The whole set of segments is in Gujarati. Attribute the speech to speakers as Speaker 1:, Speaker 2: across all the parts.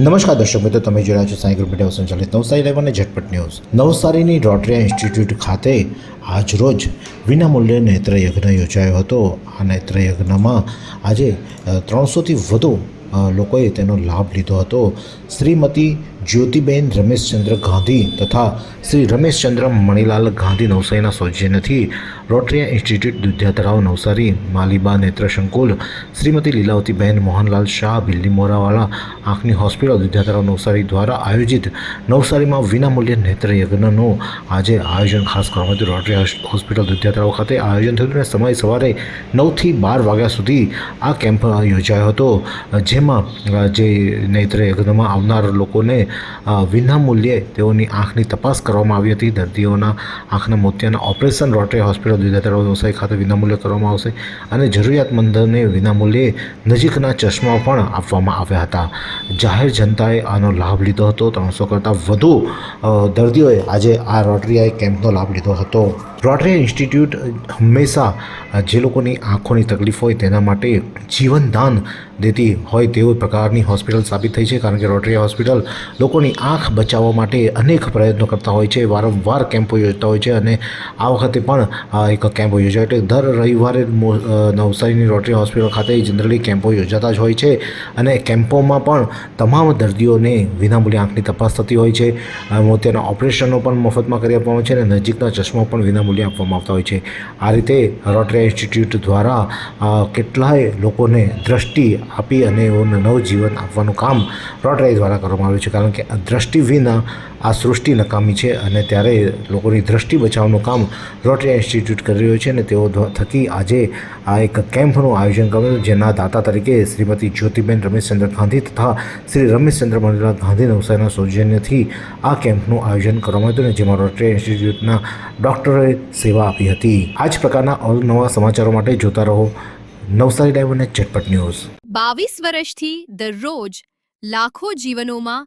Speaker 1: નમસ્કાર દર્શક મિત્રો, તમે જોયા છો સાંઈ ગ્રુપ મીડિયા સંચાલિત નવસારી લાઈવ અને ઝટપટ ન્યૂઝ. નવસારીની રોટરિયા ઇન્સ્ટિટ્યૂટ ખાતે આજરોજ વિનામૂલ્યે નેત્રયજ્ઞ યોજાયો હતો. આ નેત્રયજ્ઞમાં આજે ત્રણસોથી વધુ લોકોએ તેનો લાભ લીધો હતો. શ્રીમતી જ્યોતિબેન રમેશચંદ્ર ગાંધી તથા શ્રી રમેશચંદ્ર મણિલાલ ગાંધી નવસારીના સૌજન્યથી રોટરિયા ઇન્સ્ટિટ્યૂટ દુધિયા તળાવ નવસારી, માલીબા નેત્ર સંકુલ, શ્રીમતી લીલાવતીબેન મોહનલાલ શાહ, બિલ્લી મોરાવાળા આંખની હોસ્પિટલ દુધિયા નવસારી દ્વારા આયોજિત નવસારીમાં વિનામૂલ્યે નેત્રયજ્ઞનું આજે આયોજન ખાસ કરવામાં આવ્યું. રોટરિયા હોસ્પિટલ દુધિયા તળાવ ખાતે આયોજન થયું અને સમય સવારે નવથી બાર વાગ્યા સુધી આ કેમ્પ યોજાયો હતો, જેમાં જે જે નેત્રયજ્ઞમાં આવનાર લોકોને વિનામૂલ્યે તેઓની આંખની તપાસ કરવામાં આવી હતી. દર્દીઓના આંખના મોતિયાના ઓપરેશન રોટરી હોસ્પિટલ દુધિયા વ્યવસાય ખાતે વિનામૂલ્યે કરવામાં આવશે અને જરૂરિયાતમંદને વિનામૂલ્યે નજીકના ચશ્મા પણ આપવામાં આવ્યા હતા. જાહેર જનતાએ આનો લાભ લીધો હતો. ત્રણસો કરતાં વધુ દર્દીઓએ આજે આ રોટરીઆઈ કેમ્પનો લાભ લીધો હતો. રોટરી ઇન્સ્ટિટ્યૂટ હંમેશા જે લોકોની આંખોની તકલીફ હોય તેના માટે જીવનદાન દેતી હોય તેવી પ્રકારની હોસ્પિટલ સાબિત થઈ છે. કારણ કે રોટરી હોસ્પિટલ લોકોની આંખ બચાવવા માટે અનેક પ્રયત્નો કરતા હોય છે, વારંવાર કેમ્પો યોજતા હોય છે અને આ વખતે પણ એક કેમ્પો યોજાયો એટલે દર રવિવારે નવસારીની રોટરી હોસ્પિટલ ખાતે જનરલી કેમ્પો યોજાતા જ હોય છે અને કેમ્પોમાં પણ તમામ દર્દીઓને વિનામૂલ્યે આંખની તપાસ થતી હોય છે. મોતિયાના ઓપરેશનો પણ મફતમાં કરી આપવામાં છે અને નજીકના ચશ્મા પણ વિનામૂલ્યે આપવામાં આવતા હોય છે. આ રીતે રોટરી ઇન્સ્ટિટ્યૂટ દ્વારા કેટલાય લોકોને દ્રષ્ટિ આપી અને એઓને નવજીવન આપવાનું કામ રોટરી દ્વારા કરવામાં આવ્યું છે. કારણ કે આ દ્રષ્ટિ વિના આ સૃષ્ટિ નકામી છે અને ત્યારે લોકોની દ્રષ્ટિ બચાવવાનું કામ રોટરી ઇન્સ્ટિટ્યૂટ કરી રહ્યું છે અને તેઓ થકી આજે આ એક કેમ્પનું આયોજન કર્યું જેના દાતા તરીકે શ્રીમતી જ્યોતિબેન રમેશચંદ્ર ગાંધી તથા શ્રી રમેશચંદ્ર મંડલા ગાંધી નવસારીના સૌજન્યથી આ કેમ્પનું આયોજન કરવામાં આવ્યું અને જેમાં રોટરી ઇન્સ્ટિટ્યૂટના ડૉક્ટરોએ સેવા આપી હતી. આ જ પ્રકારના અવનવા સમાચારો માટે જોતા રહો નવસારી અને ઝટપટ ન્યૂઝ.
Speaker 2: બાવીસ વર્ષથી દરરોજ લાખો જીવનોમાં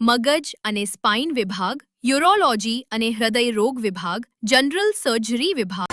Speaker 2: મગજ અને સ્પાઇન વિભાગ યુરોલોજી અને હૃદય રોગ વિભાગ જનરલ સર્જરી વિભાગ